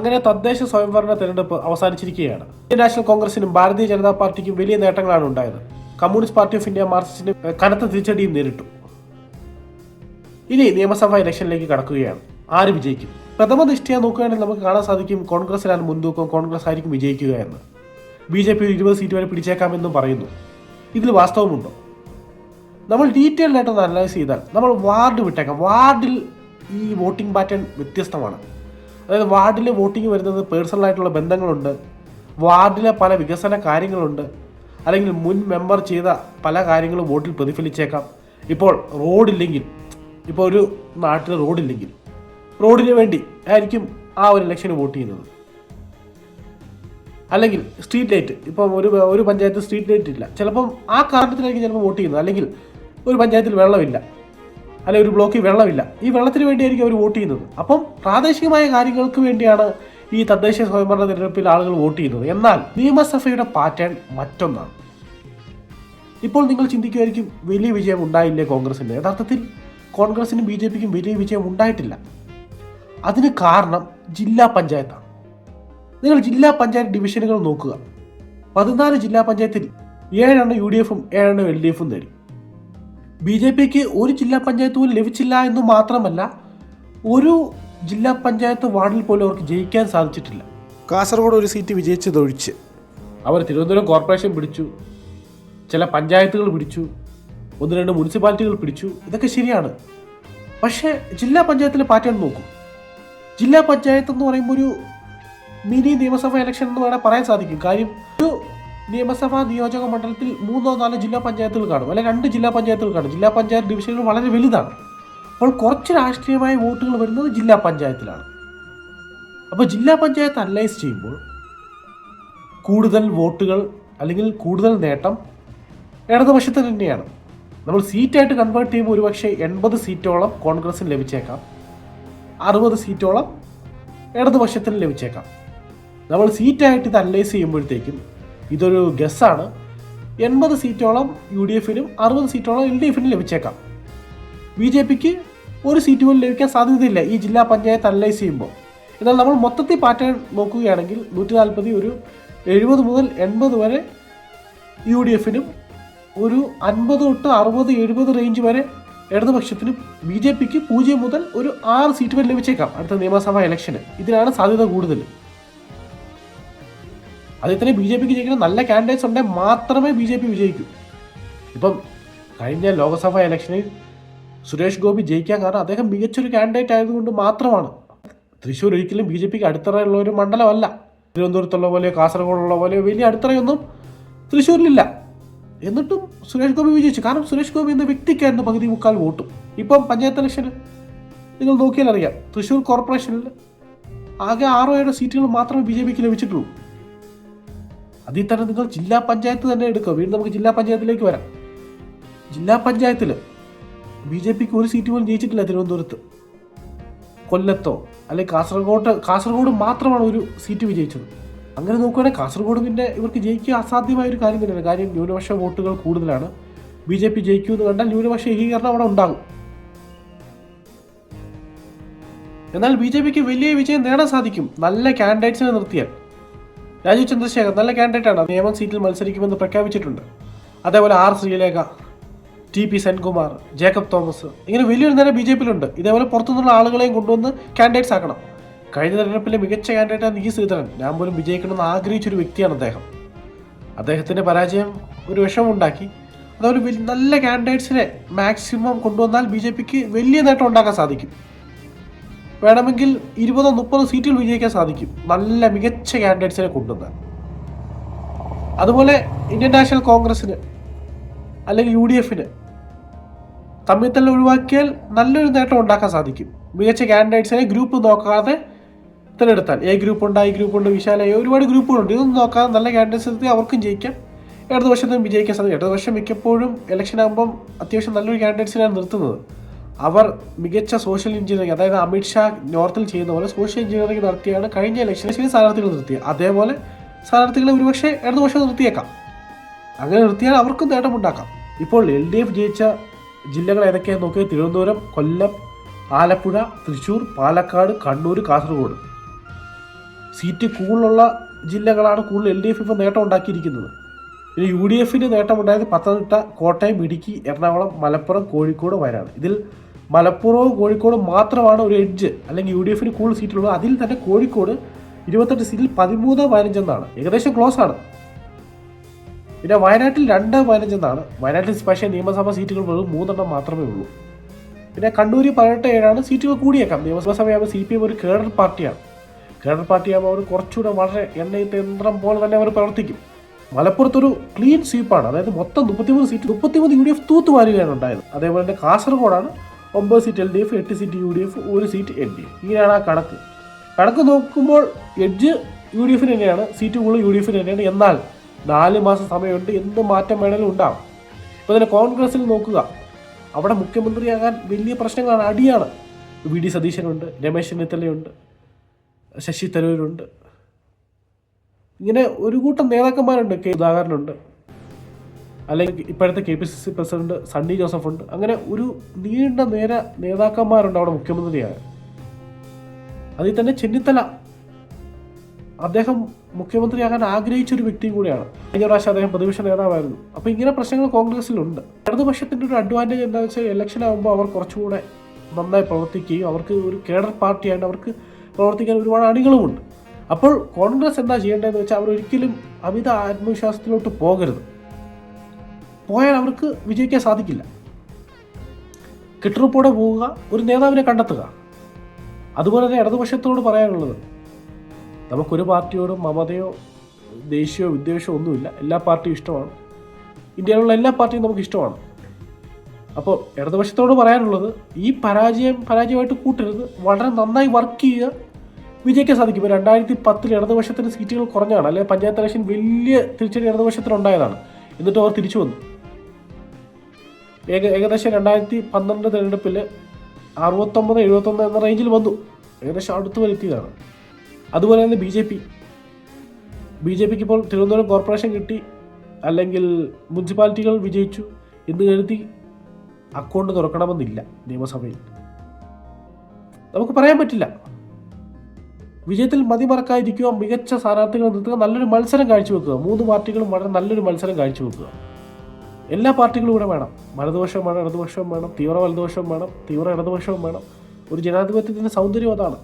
അങ്ങനെ തദ്ദേശ സ്വയംഭരണ തെരഞ്ഞെടുപ്പ് അവസാനിച്ചിരിക്കുകയാണ്. ഇന്ത്യൻ നാഷണൽ കോൺഗ്രസിനും ഭാരതീയ ജനതാ പാർട്ടിക്കും വലിയ നേട്ടങ്ങളാണ് ഉണ്ടായത്. കമ്മ്യൂണിസ്റ്റ് പാർട്ടി ഓഫ് ഇന്ത്യ മാർക്സിസ്റ്റിന് കനത്ത തിരിച്ചടിയും നേരിട്ടു. ഇനി നിയമസഭാ ഇലക്ഷനിലേക്ക് കടക്കുകയാണ്. ആര് വിജയിക്കും? പ്രഥമ ദൃഷ്ടിയ നോക്കുകയാണെങ്കിൽ നമുക്ക് കാണാൻ സാധിക്കും കോൺഗ്രസിലാണ് മുൻതൂക്കം കോൺഗ്രസ് ആയിരിക്കും വിജയിക്കുക എന്ന്. ബി ജെ പി ഇരുപത് സീറ്റ് വരെ പിടിച്ചേക്കാമെന്നും പറയുന്നു. ഇതിൽ വാസ്തവമുണ്ടോ? നമ്മൾ ഡീറ്റെയിൽഡായിട്ടൊന്ന് അനലൈസ് ചെയ്താൽ നമ്മൾ വാർഡ് വിട്ടേക്കാം. വാർഡിൽ ഈ വോട്ടിംഗ് പാറ്റേൺ വ്യത്യസ്തമാണ്. അതായത് വാർഡിൽ വോട്ടിംഗ് വരുന്നത് പേഴ്സണലായിട്ടുള്ള ബന്ധങ്ങളുണ്ട്. വാർഡിലെ പല വികസന കാര്യങ്ങളുണ്ട്. അല്ലെങ്കിൽ മുൻ മെമ്പർ ചെയ്ത പല കാര്യങ്ങളും വോട്ടിൽ പ്രതിഫലിച്ചേക്കാം. ഇപ്പോൾ റോഡില്ലെങ്കിൽ ഇപ്പോൾ ഒരു നാട്ടിൽ റോഡില്ലെങ്കിൽ റോഡിന് വേണ്ടി ആയിരിക്കും ആ ഒരു ഇലക്ഷന് വോട്ട് ചെയ്യുന്നത്. അല്ലെങ്കിൽ സ്ട്രീറ്റ് ലൈറ്റ് ഇപ്പം ഒരു ഒരു പഞ്ചായത്ത് സ്ട്രീറ്റ് ലൈറ്റ് ഇല്ല. ചിലപ്പം ആ കാരണത്തിലായിരിക്കും ചിലപ്പോൾ വോട്ട് ചെയ്യുന്നത്. അല്ലെങ്കിൽ ഒരു പഞ്ചായത്തിൽ വെള്ളമില്ല. അല്ലെങ്കിൽ ഒരു ബ്ലോക്കിൽ വെള്ളമില്ല. ഈ വെള്ളത്തിന് വേണ്ടിയായിരിക്കും അവർ വോട്ട് ചെയ്യുന്നത്. അപ്പം പ്രാദേശികമായ കാര്യങ്ങൾക്ക് വേണ്ടിയാണ് ഈ തദ്ദേശ സ്വയംഭരണ തിരഞ്ഞെടുപ്പിൽ ആളുകൾ വോട്ട് ചെയ്യുന്നത്. എന്നാൽ നിയമസഭയുടെ പാറ്റേൺ മറ്റൊന്നാണ്. ഇപ്പോൾ നിങ്ങൾ ചിന്തിക്കുമായിരിക്കും വലിയ വിജയം ഉണ്ടായില്ലേ കോൺഗ്രസിന്? യഥാർത്ഥത്തിൽ കോൺഗ്രസിനും ബി ജെ പിക്കും വലിയ വിജയം ഉണ്ടായിട്ടില്ല. അതിന് കാരണം ജില്ലാ പഞ്ചായത്താണ്. നിങ്ങൾ ജില്ലാ പഞ്ചായത്ത് ഡിവിഷനുകൾ നോക്കുക. പതിനാല് ജില്ലാ പഞ്ചായത്തിൽ ഏഴെണ്ണം യു ഡി എഫും ഏഴെണ്ണം എൽ ഡി എഫും നേടി. ബി ജെ പിക്ക് ഒരു ജില്ലാ പഞ്ചായത്ത് പോലും ലഭിച്ചില്ല എന്ന് മാത്രമല്ല ഒരു ജില്ലാ പഞ്ചായത്ത് വാർഡിൽ പോലും അവർക്ക് ജയിക്കാൻ സാധിച്ചിട്ടില്ല. കാസർഗോഡ് ഒരു സീറ്റ് വിജയിച്ചതൊഴിച്ച്. അവർ തിരുവനന്തപുരം കോർപ്പറേഷൻ പിടിച്ചു ചില പഞ്ചായത്തുകൾ പിടിച്ചു ഒന്ന് രണ്ട് മുനിസിപ്പാലിറ്റികൾ പിടിച്ചു ഇതൊക്കെ ശരിയാണ്. പക്ഷേ ജില്ലാ പഞ്ചായത്തിലെ പാറ്റേൺ നോക്കും. ജില്ലാ പഞ്ചായത്ത് എന്ന് പറയുമ്പോൾ ഒരു മിനി നിയമസഭാ ഇലക്ഷൻ എന്ന് വേണേൽ പറയാൻ സാധിക്കും. കാര്യം ഒരു നിയമസഭാ നിയോജക മണ്ഡലത്തിൽ മൂന്നോ നാലോ ജില്ലാ പഞ്ചായത്തുകൾ കാണും. അല്ലെങ്കിൽ രണ്ട് ജില്ലാ പഞ്ചായത്തുകൾ കാണും. ജില്ലാ പഞ്ചായത്ത് ഡിവിഷനുകൾ വളരെ വലുതാണ്. അപ്പോൾ കുറച്ച് രാഷ്ട്രീയമായ വോട്ടുകൾ വരുന്നത് ജില്ലാ പഞ്ചായത്തിലാണ്. അപ്പോൾ ജില്ലാ പഞ്ചായത്ത് അനലൈസ് ചെയ്യുമ്പോൾ കൂടുതൽ വോട്ടുകൾ അല്ലെങ്കിൽ കൂടുതൽ നേട്ടം ഇടതുപക്ഷത്തിന് തന്നെയാണ്. നമ്മൾ സീറ്റായിട്ട് കൺവേർട്ട് ചെയ്യുമ്പോൾ ഒരുപക്ഷെ എൺപത് സീറ്റോളം കോൺഗ്രസ്സിന് ലഭിച്ചേക്കാം. അറുപത് സീറ്റോളം ഇടതുപക്ഷത്തിന് ലഭിച്ചേക്കാം. നമ്മൾ സീറ്റായിട്ട് ഇത് അനലൈസ് ചെയ്യുമ്പോഴത്തേക്കും ഇതൊരു ഗസ്സാണ് എൺപത് സീറ്റോളം യു ഡി എഫിനും അറുപത് സീറ്റോളം എൽ ഡി എഫിനും ലഭിച്ചേക്കാം. ബി ജെ പിക്ക് ഒരു സീറ്റ് പോലും ലഭിക്കാൻ സാധ്യതയില്ല ഈ ജില്ലാ പഞ്ചായത്ത് അനലൈസ് ചെയ്യുമ്പോൾ. എന്നാൽ നമ്മൾ മൊത്തത്തിൽ പാറ്റേൺ നോക്കുകയാണെങ്കിൽ നൂറ്റി നാൽപ്പത് ഒരു എഴുപത് മുതൽ എൺപത് വരെ യു ഡി എഫിനും ഒരു അൻപത് തൊട്ട് അറുപത് എഴുപത് റേഞ്ച് വരെ ഇടതുപക്ഷത്തിനും ബി ജെ പിക്ക് പൂജ്യം മുതൽ ഒരു ആറ് സീറ്റ് വരെ ലഭിച്ചേക്കാം അടുത്ത നിയമസഭാ ഇലക്ഷന് ഇതിനാണ് സാധ്യത കൂടുതൽ. തന്നെ ബി ജെ പിക്ക് ജയിക്കുന്ന നല്ല കാൻഡിഡേറ്റ്സ് ഉണ്ടെങ്കിൽ മാത്രമേ ബി ജെ പി വിജയിക്കൂ. ഇപ്പം കഴിഞ്ഞ ലോക്സഭാ ഇലക്ഷനിൽ സുരേഷ് ഗോപി ജയിക്കാൻ കാരണം അദ്ദേഹം മികച്ചൊരു കാൻഡിഡേറ്റ് ആയതുകൊണ്ട് മാത്രമാണ്. തൃശ്ശൂർ ഒരിക്കലും ബി ജെ പിക്ക് അടിത്തറയുള്ള ഒരു മണ്ഡലമല്ല. തിരുവനന്തപുരത്തുള്ള പോലെയോ കാസർഗോഡുള്ള പോലെയോ വലിയ അടിത്തറയൊന്നും തൃശ്ശൂരിലില്ല. എന്നിട്ടും സുരേഷ് ഗോപി വിജയിച്ചു. കാരണം സുരേഷ് ഗോപി എന്ന വ്യക്തിക്കായിരുന്നു പകുതി മുക്കാൽ വോട്ടും. ഇപ്പം പഞ്ചായത്ത് ഇലക്ഷന് നിങ്ങൾ നോക്കിയാൽ അറിയാം തൃശ്ശൂർ കോർപ്പറേഷനിൽ ആകെ ആറോ ഏഴോ സീറ്റുകൾ മാത്രമേ ബി ജെ പിക്ക് ലഭിച്ചിട്ടുള്ളൂ. അതിൽ തന്നെ നിങ്ങൾ ജില്ലാ പഞ്ചായത്ത് തന്നെ എടുക്കുക. വീണ്ടും നമുക്ക് ജില്ലാ പഞ്ചായത്തിലേക്ക് വരാം. ജില്ലാ പഞ്ചായത്തിൽ ബി ജെ പിക്ക് ഒരു സീറ്റ് പോലും ജയിച്ചിട്ടില്ല തിരുവനന്തപുരത്ത്. കൊല്ലത്തോ അല്ലെങ്കിൽ കാസർഗോഡ് കാസർഗോഡ് മാത്രമാണ് ഒരു സീറ്റ് വിജയിച്ചത്. അങ്ങനെ നോക്കുകയാണെങ്കിൽ കാസർഗോഡ് പിന്നെ ഇവർക്ക് ജയിക്കുക അസാധ്യമായ ഒരു കാര്യം തന്നെയാണ്. കാര്യം ന്യൂനപക്ഷ വോട്ടുകൾ കൂടുതലാണ്. ബി ജെ പി ജയിക്കൂ എന്ന് കണ്ടാൽ ന്യൂനപക്ഷ ഏകീകരണം അവിടെ ഉണ്ടാകും. എന്നാൽ ബി ജെ പിക്ക് വലിയ വിജയം നേടാൻ സാധിക്കും. നല്ല കാൻഡിഡേറ്റ്സിനെ നിർത്തിയാൽ. രാജീവ് ചന്ദ്രശേഖർ നല്ല കാൻഡിഡേറ്റാണ് നിയമം സീറ്റിൽ മത്സരിക്കുമെന്ന് പ്രഖ്യാപിച്ചിട്ടുണ്ട്. അതേപോലെ R Sreelekha T P Senkumar Jacob Thomas ഇങ്ങനെ വലിയൊരു നേരം ബി ജെ പിയിലുണ്ട്. ഇതേപോലെ പുറത്തുനിന്നുള്ള ആളുകളെയും കൊണ്ടുവന്ന് കാൻഡിഡേറ്റ്സ് ആക്കണം. കഴിഞ്ഞ തെരഞ്ഞെടുപ്പിലെ മികച്ച കാൻഡിഡേറ്റാണ് ഈ ശ്രീധരൻ. ഞാൻ പോലും വിജയിക്കണമെന്ന് ആഗ്രഹിച്ചൊരു വ്യക്തിയാണ് അദ്ദേഹം. അദ്ദേഹത്തിന്റെ പരാജയം ഒരു വിഷമമുണ്ടാക്കി. അതുപോലെ നല്ല കാൻഡിഡേറ്റ്സിനെ മാക്സിമം കൊണ്ടുവന്നാൽ ബി ജെ പിക്ക് വലിയ നേട്ടം ഉണ്ടാക്കാൻ സാധിക്കും. വേണമെങ്കിൽ ഇരുപതോ മുപ്പതോ സീറ്റുകൾ വിജയിക്കാൻ സാധിക്കും. നല്ല മികച്ച കാൻഡിഡേറ്റ്സിനെ കൊണ്ടുവന്നാൽ അതുപോലെ ഇന്ത്യൻ നാഷണൽ കോൺഗ്രസ്സിന് അല്ലെങ്കിൽ യു ഡി എഫിന് തമ്മിൽ തന്നെ ഒഴിവാക്കിയാൽ നല്ലൊരു നേട്ടം ഉണ്ടാക്കാൻ സാധിക്കും. മികച്ച കാൻഡിഡേറ്റ്സിനെ ഗ്രൂപ്പ് നോക്കാതെ തിരഞ്ഞെടുത്താൽ. എ ഗ്രൂപ്പ് ഉണ്ട് ഐ ഗ്രൂപ്പ് ഉണ്ട് വിശാല ഒരുപാട് ഗ്രൂപ്പുകളുണ്ട് ഇതൊന്നും നോക്കാതെ നല്ല കാൻഡിഡേറ്റ്സ് അവർക്കും ജയിക്കാം. ഇടതുപക്ഷത്തും വിജയിക്കാൻ സാധിക്കും. ഇടതുപക്ഷം മിക്കപ്പോഴും ഇലക്ഷൻ ആകുമ്പം അത്യാവശ്യം നല്ലൊരു കാൻഡിഡേറ്റ്സിനാണ് നിർത്തുന്നത്. അവർ മികച്ച സോഷ്യൽ എഞ്ചിനീയറിംഗ് അതായത് അമിത്ഷാ നോർത്തിൽ ചെയ്യുന്ന പോലെ സോഷ്യൽ എഞ്ചിനീയറിംഗ് നടത്തിയാണ് കഴിഞ്ഞ ഇലക്ഷനിൽ സ്ഥാനാർത്ഥികൾ നിർത്തിയത് അതേപോലെ സ്ഥാനാർത്ഥികളെ ഒരുപക്ഷെ ഇടതുപക്ഷം നിർത്തിയേക്കാം. അങ്ങനെ നിർത്തിയാൽ അവർക്കും നേട്ടമുണ്ടാക്കാം. ഇപ്പോൾ എൽ ഡി എഫ് ജയിച്ച ജില്ലകൾ ഏതൊക്കെയാണെന്ന് നോക്കിയാൽ തിരുവനന്തപുരം കൊല്ലം ആലപ്പുഴ തൃശ്ശൂർ പാലക്കാട് കണ്ണൂർ കാസർഗോഡ്. സീറ്റ് കൂടുതലുള്ള ജില്ലകളാണ് കൂടുതൽ എൽ ഡി എഫ് ഇപ്പോൾ നേട്ടം ഉണ്ടാക്കിയിരിക്കുന്നത്. ഇനി യു ഡി എഫിന് നേട്ടമുണ്ടായത് പത്തനംതിട്ട കോട്ടയം ഇടുക്കി എറണാകുളം മലപ്പുറം കോഴിക്കോട് വയനാട് ഇതിൽ മലപ്പുറവും കോഴിക്കോടും മാത്രമാണ് ഒരു എഡ്ജ് അല്ലെങ്കിൽ യു ഡി എഫിന് കൂടുതൽ സീറ്റുള്ളത്. അതിൽ തന്നെ കോഴിക്കോട് ഇരുപത്തെട്ട് സീറ്റിൽ പതിമൂന്ന് പതിനഞ്ചെന്നാണ് ഏകദേശം ക്ലോസ് ആണ്. പിന്നെ വയനാട്ടിൽ രണ്ട് പതിനഞ്ചെന്നാണ് വയനാട്ടിൽ പക്ഷേ നിയമസഭാ സീറ്റുകൾ വെറും മൂന്നെണ്ണം മാത്രമേ ഉള്ളൂ. പിന്നെ കണ്ണൂരിൽ പതിനെട്ട് ഏഴാണ്. സീറ്റുകൾ കൂടിയേക്കാം. നിയമസഭാ സി പി എം ഒരു കേഡർ പാർട്ടിയാണ്. കേഡർ പാർട്ടിയാകുമ്പോൾ അവർ കുറച്ചുകൂടെ വളരെ എണ്ണയിട്ട് യന്ത്രം പോലെ തന്നെ അവർ പ്രവർത്തിക്കും. മലപ്പുറത്തൊരു ക്ലീൻ സ്വീപ്പാണ് അതായത് മൊത്തം മുപ്പത്തിമൂന്ന് സീറ്റ് മുപ്പത്തിമൂന്ന് യു ഡി എഫ് തൂത്തുവാരുകയാണ് ഉണ്ടായത്. അതേപോലെ തന്നെ കാസർഗോഡാണ് ഒമ്പത് സീറ്റ് എൽ ഡി എഫ് എട്ട് സീറ്റ് യു ഡി എഫ് ഒരു സീറ്റ് എൽ ഡി എഫ് ഇങ്ങനെയാണ് ആ കണക്ക്. കണക്ക് നോക്കുമ്പോൾ എഡ്ജ് യു ഡി എഫിന് തന്നെയാണ് സീറ്റ് കൂടുതൽ യു ഡി എഫിന് തന്നെയാണ്. എന്നാൽ നാല് മാസം സമയമുണ്ട് എന്ത് മാറ്റം വേണേലും ഉണ്ടാവും. ഇപ്പോൾ തന്നെ കോൺഗ്രസിൽ നോക്കുക. അവിടെ മുഖ്യമന്ത്രിയാകാൻ വലിയ പ്രശ്നങ്ങളാണ്. അടിയാണ്. വി ഡി സതീശനുണ്ട് രമേശ് ചെന്നിത്തലയുണ്ട് ശശി തരൂരുണ്ട്. ഇങ്ങനെ ഒരു കൂട്ടം നേതാക്കന്മാരുണ്ട്. കെ സുധാകരനുണ്ട്. അല്ലെങ്കിൽ ഇപ്പോഴത്തെ K P C C president Sunny Joseph ഉണ്ട്. അങ്ങനെ ഒരു നീണ്ട നേര നേതാക്കന്മാരുണ്ട് അവിടെ മുഖ്യമന്ത്രിയായ. അതിൽ തന്നെ ചെന്നിത്തല. അദ്ദേഹം മുഖ്യമന്ത്രിയാകാൻ ആഗ്രഹിച്ച ഒരു വ്യക്തിയും കൂടിയാണ്. കഴിഞ്ഞ പ്രാവശ്യം അദ്ദേഹം പ്രതിപക്ഷ നേതാവായിരുന്നു. അപ്പോൾ ഇങ്ങനെ പ്രശ്നങ്ങൾ കോൺഗ്രസിലുണ്ട്. ഇടതുപക്ഷത്തിന്റെ ഒരു അഡ്വാന്റേജ് എന്താണെന്ന് വെച്ചാൽ ഇലക്ഷൻ ആകുമ്പോൾ അവർ കുറച്ചുകൂടെ നന്നായി പ്രവർത്തിക്കുകയും അവർക്ക് ഒരു കേഡർ പാർട്ടിയായിട്ട് അവർക്ക് പ്രവർത്തിക്കാൻ ഒരുപാട് അണികളുമുണ്ട്. അപ്പോൾ കോൺഗ്രസ് എന്താ ചെയ്യേണ്ടതെന്ന് വെച്ചാൽ അവർ ഒരിക്കലും അമിത ആത്മവിശ്വാസത്തിലോട്ട് പോകരുത്. പോയാൽ അവർക്ക് വിജയിക്കാൻ സാധിക്കില്ല. കെട്ടുറപ്പോടെ പോവുക ഒരു നേതാവിനെ കണ്ടെത്തുക. അതുപോലെ തന്നെ ഇടതുപക്ഷത്തോട് പറയാനുള്ളത് നമുക്കൊരു പാർട്ടിയോടും മമതയോ ദേഷ്യമോ വിദ്വേഷമോ ഒന്നുമില്ല. എല്ലാ പാർട്ടിയും ഇഷ്ടമാണ്. ഇന്ത്യയിലുള്ള എല്ലാ പാർട്ടിയും നമുക്ക് ഇഷ്ടമാണ്. അപ്പോൾ ഇടതുപക്ഷത്തോട് പറയാനുള്ളത് ഈ പരാജയം പരാജയമായിട്ട് കൂട്ടരുത് വളരെ നന്നായി വർക്ക് ചെയ്യുക വിജയിക്കാൻ സാധിക്കും. ഇപ്പോൾ രണ്ടായിരത്തി പത്തിൽ ഇടതുപക്ഷത്തിന് സീറ്റുകൾ കുറഞ്ഞാണ് അല്ലെങ്കിൽ പഞ്ചായത്ത് ഇലക്ഷൻ വലിയ തിരിച്ചടി ഇടതുപക്ഷത്തിന് ഉണ്ടായതാണ് എന്നിട്ട് അവർ തിരിച്ചു വന്നു. ഏക ഏകദേശം രണ്ടായിരത്തി പന്ത്രണ്ട് തിരഞ്ഞെടുപ്പിൽ അറുപത്തൊമ്പത് എഴുപത്തൊന്ന് എന്ന റേഞ്ചിൽ വന്നു. ഏകദേശം അടുത്ത് വരെ എത്തിയതാണ് അതുപോലെ തന്നെ B J P. B J പിക്ക് ഇപ്പോൾ തിരുവനന്തപുരം കോർപ്പറേഷൻ കിട്ടി അല്ലെങ്കിൽ മുനിസിപ്പാലിറ്റികൾ വിജയിച്ചു എന്ന് കരുതി അക്കൗണ്ട് തുറക്കണമെന്നില്ല നിയമസഭയിൽ. നമുക്ക് പറയാൻ പറ്റില്ല. വിജയത്തിൽ മതിമറക്കാതിരിക്കുക മികച്ച സ്ഥാനാർത്ഥികളെ നിർത്തുക നല്ലൊരു മത്സരം കാഴ്ചവെക്കുക. മൂന്ന് പാർട്ടികളും വളരെ നല്ലൊരു മത്സരം കാഴ്ചവെക്കുക. എല്ലാ പാർട്ടികളും ഇവിടെ വേണം. വലതുപക്ഷം വേണം ഇടതുപക്ഷം വേണം തീവ്ര വലതുപക്ഷം വേണം തീവ്ര ഇടതുപക്ഷവും വേണം. ഒരു ജനാധിപത്യത്തിന്റെ സൗന്ദര്യം അതാണ്.